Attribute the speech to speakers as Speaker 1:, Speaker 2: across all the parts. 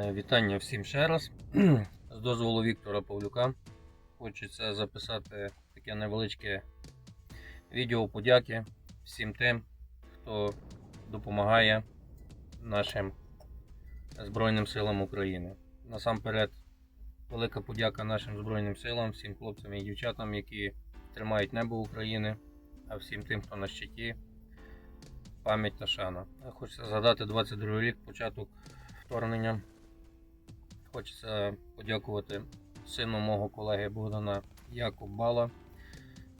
Speaker 1: Е, Вітання всім ще раз. З дозволу Віктора Павлюка. Хочеться записати таке невеличке відео подяки всім тим, хто допомагає нашим Збройним силам України. Насамперед, велика подяка нашим Збройним силам, всім хлопцям і дівчатам, які тримають небо України, а всім тим, хто на щиті, пам'ять та шана. Хочеться згадати 22 рік, початок вторгнення. Хочеться подякувати сину мого колеги Богдана Якуб Бала.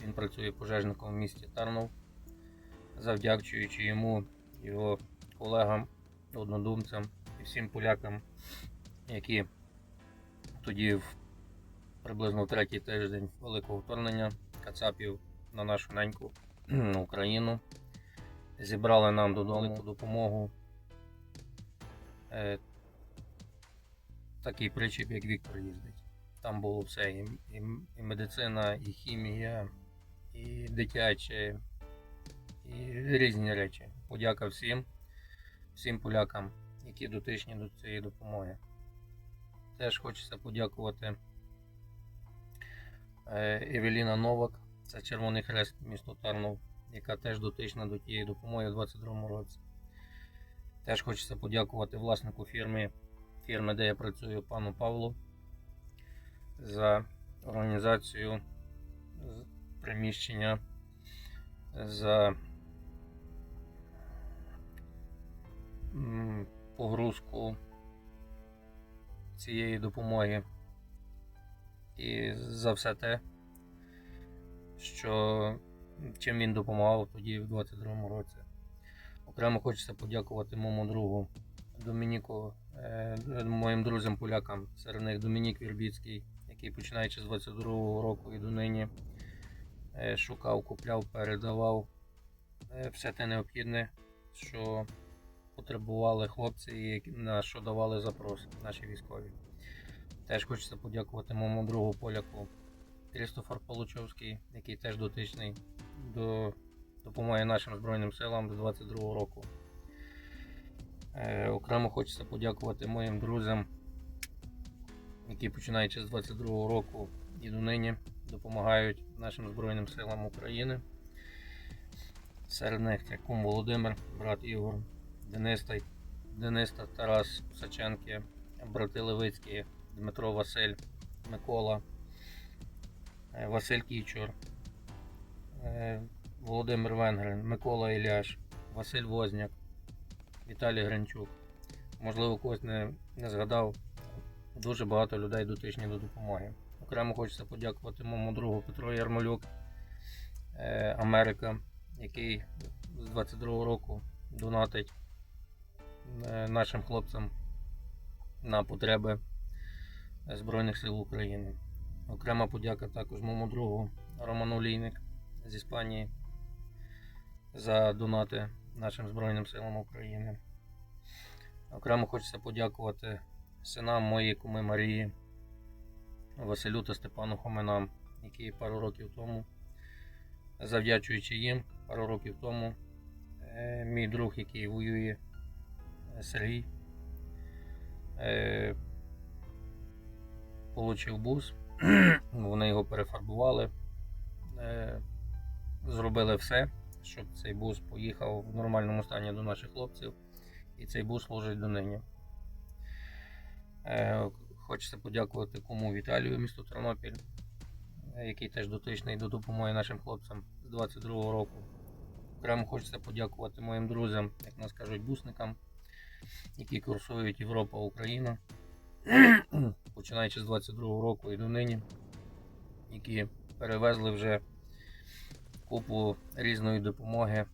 Speaker 1: Він працює пожежником в місті Тарнов. Завдячуючи йому, його колегам, однодумцям і всім полякам, які тоді в приблизно в третій тиждень великого вторгнення Кацапів на нашу неньку Україну. Зібрали нам додому допомогу. Такий причіп, як Віктор їздить. Там було все: і, і, і медицина, і хімія, і дитяче, і різні речі. Подяка всім, всім полякам, які дотичні до цієї допомоги. Теж хочеться подякувати е, Евеліна Новак, це Червоний Хрест місто Тарнов, яка теж дотична до тієї допомоги у 2022 році. Теж хочеться подякувати власнику фірми фірми, де я працюю, пану Павлу, за організацію приміщення, за погрузку цієї допомоги і за все те, що чим він допомагав тоді в 22-му році. Окремо хочеться подякувати моєму другу Домініку, е, моїм друзям полякам, серед них Домінік Вірбіцький, який починаючи з 22-го року і донині е, шукав, купляв, передавав е, все те необхідне, що потребували хлопці і на що давали запрос наші військові. Теж хочеться подякувати моєму другу поляку Крістофер Получовський, який теж дотичний до допомоги нашим Збройним силам з 22-го року. Е, окремо хочеться подякувати моїм друзям, які починаючи з 22-го року і донині допомагають нашим Збройним силам України. Серед них це кум Володимир, брат Ігор, Денис та, Денис та Тарас Саченки, брати Левицькі, Дмитро Василь, Микола, е, Василь Кічур, е, Володимир Венгрин, Микола Іляш, Василь Возняк. Віталій Гринчук. Можливо, когось не, не згадав. Дуже багато людей дотичні до допомоги. Окремо хочеться подякувати моєму другу Петру Ярмолюк, е, Америка, який з 22-го року донатить е, нашим хлопцям на потреби Збройних сил України. Окрема подяка також моєму другу Роману Олійник з Іспанії за донати нашим Збройним силам України. Окремо хочеться подякувати синам моєї куми Марії, Василю та Степану Хоминам, які пару років тому, завдячуючи їм, пару років тому, е, мій друг, який воює, е, Сергій, е, получив бус, вони його перефарбували, зробили все щоб цей бус поїхав в нормальному стані до наших хлопців, і цей бус служить донині. Е, Хочеться подякувати кому Віталію, місту Тернопіль, е, який теж дотичний до допомоги нашим хлопцям з 22-го року. Окремо хочеться подякувати моїм друзям, як нас кажуть, бусникам, які курсують Європа, Україна, починаючи з 22-го року і донині, які перевезли вже купу різної допомоги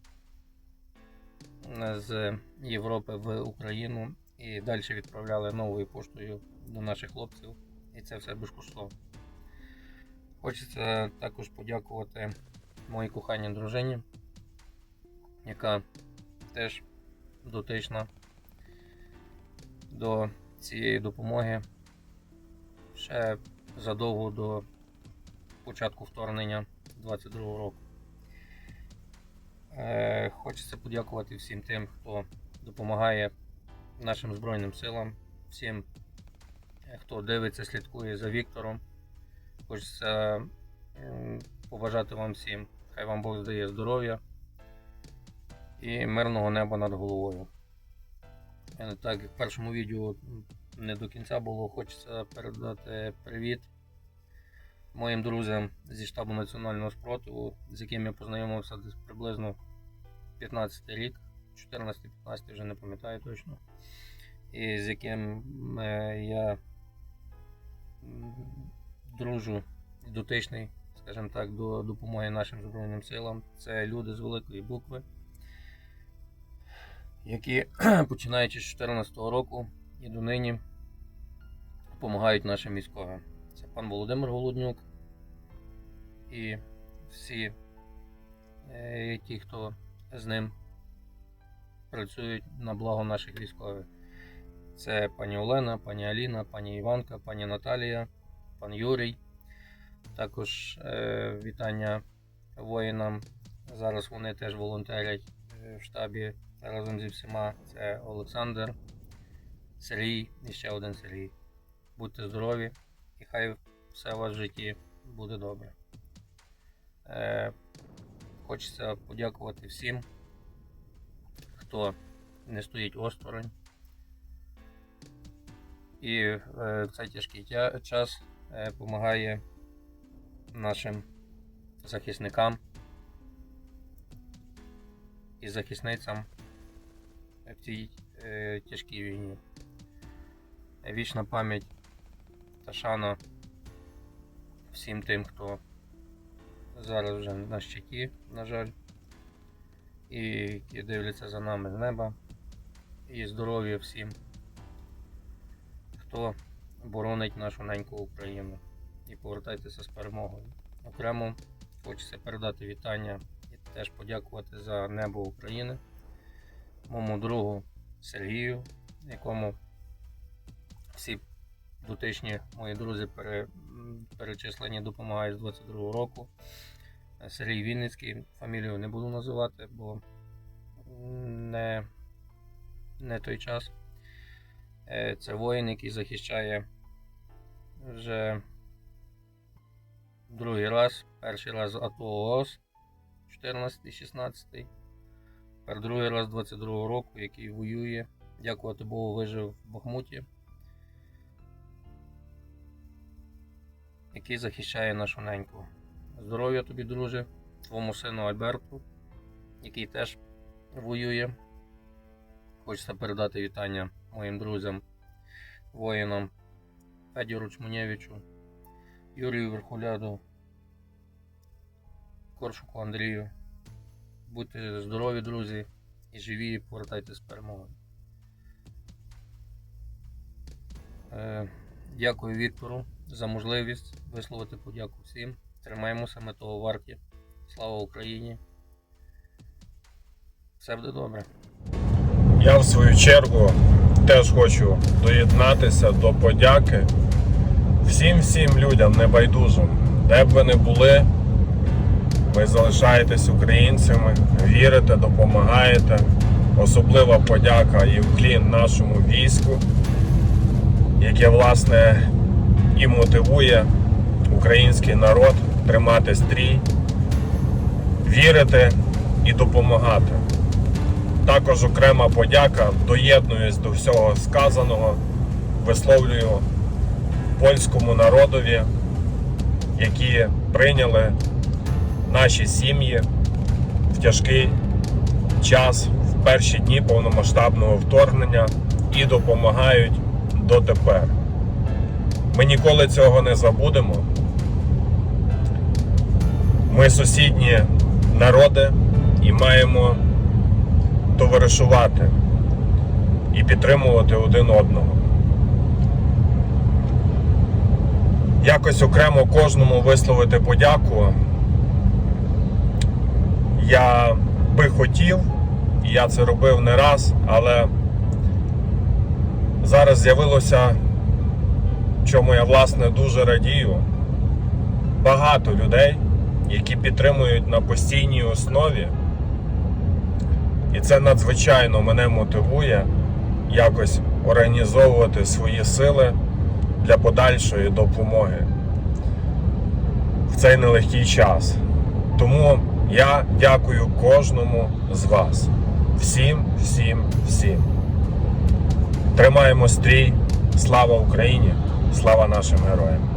Speaker 1: е, з Європи в Україну і далі відправляли новою поштою до наших хлопців. І це все безкоштовно. Хочеться також подякувати моїй коханій дружині, яка теж дотична до цієї допомоги ще задовго до початку вторгнення 22 року. Е, Хочеться подякувати всім тим, хто допомагає нашим Збройним силам всім, е, хто дивиться, слідкує за Віктором. Хочеться побажати вам всім. Хай вам Бог здає здоров'я і мирного неба над головою. Е, Так як в першому відео не до кінця було, хочеться передати привіт моїм друзям зі штабу національного спротиву, з яким я познайомився десь приблизно 15 рік, 14-15 вже не пам'ятаю точно. І з яким е, я дружу дотичний, скажімо так, до допомоги нашим Збройним силам. Це люди з великої букви, які починаючи з 2014 року і до нині допомагають нашим військовим. Це пан Володимир Голоднюк і всі е, ті, хто з ним працюють на благо наших військових. Це пані Олена, пані Аліна, пані Іванка, пані Наталія, пан Юрій. Також е, вітання воїнам. Зараз вони теж волонтерять е, в штабі разом зі всіма. Це Олександр, Сергій і ще один Сергій. Будьте здорові і хай все у вас в житті буде добре. Е, хочеться подякувати всім, хто не стоїть осторонь. І е, в цей тяжкий час допомагає нашим захисникам і захисницям в цій е, тяжкій війні. Вічна пам'ять та шана всім тим, хто зараз вже на щиті, на жаль, і які дивляться за нами з неба. І здоров'я всім, хто боронить нашу неньку Україну. І повертайтеся з перемогою. Окремо хочеться передати вітання і теж подякувати за небо України, моєму другу Сергію, якому всі дотичні мої друзі пере, перечислені допомагають з 22-го року. Сергій Вінницький, фамілію не буду називати, бо не, не той час. Е, Це воїн, який захищає вже другий раз. Перший раз АТО ООС 14-16. Тепер другий раз 22-го року, який воює. Дякувати Богу, вижив в Бахмуті. Який захищає нашу неньку. Здоров'я тобі, друже, твоєму сину Альберту, який теж воює. Хочеться передати вітання моїм друзям, воїнам Федіру Чмунєвичу, Юрію Верхоляду, Коршуку Андрію. Будьте здорові, друзі, і живі, і повертайтесь з перемогою. Е, Дякую Віктору за можливість висловити подяку всім. Тримаємося, ми того варті. Слава Україні! Все буде добре.
Speaker 2: Я в свою чергу теж хочу доєднатися до подяки всім всім людям небайдужим, де б ви не були, ви залишаєтесь українцями, вірите, допомагаєте. Особлива подяка і вклін нашому війську, яке власне і мотивує український народ тримати стрій, вірити і допомагати. Також окрема подяка, доєднуюсь до всього сказаного, висловлюю польському народові, які прийняли наші сім'ї в тяжкий час в перші дні повномасштабного вторгнення і допомагають дотепер. Ми ніколи цього не забудемо. Ми сусідні народи і маємо товаришувати і підтримувати один одного. Якось окремо кожному висловити подяку. Я би хотів, і я це робив не раз, але зараз з'явилося, чому я власне дуже радію, багато людей, які підтримують на постійній основі. І це надзвичайно мене мотивує якось організовувати свої сили для подальшої допомоги в цей нелегкий час. Тому я дякую кожному з вас. Всім, всім, всім. Тримаємо стрій. Слава Україні! Слава нашим героям!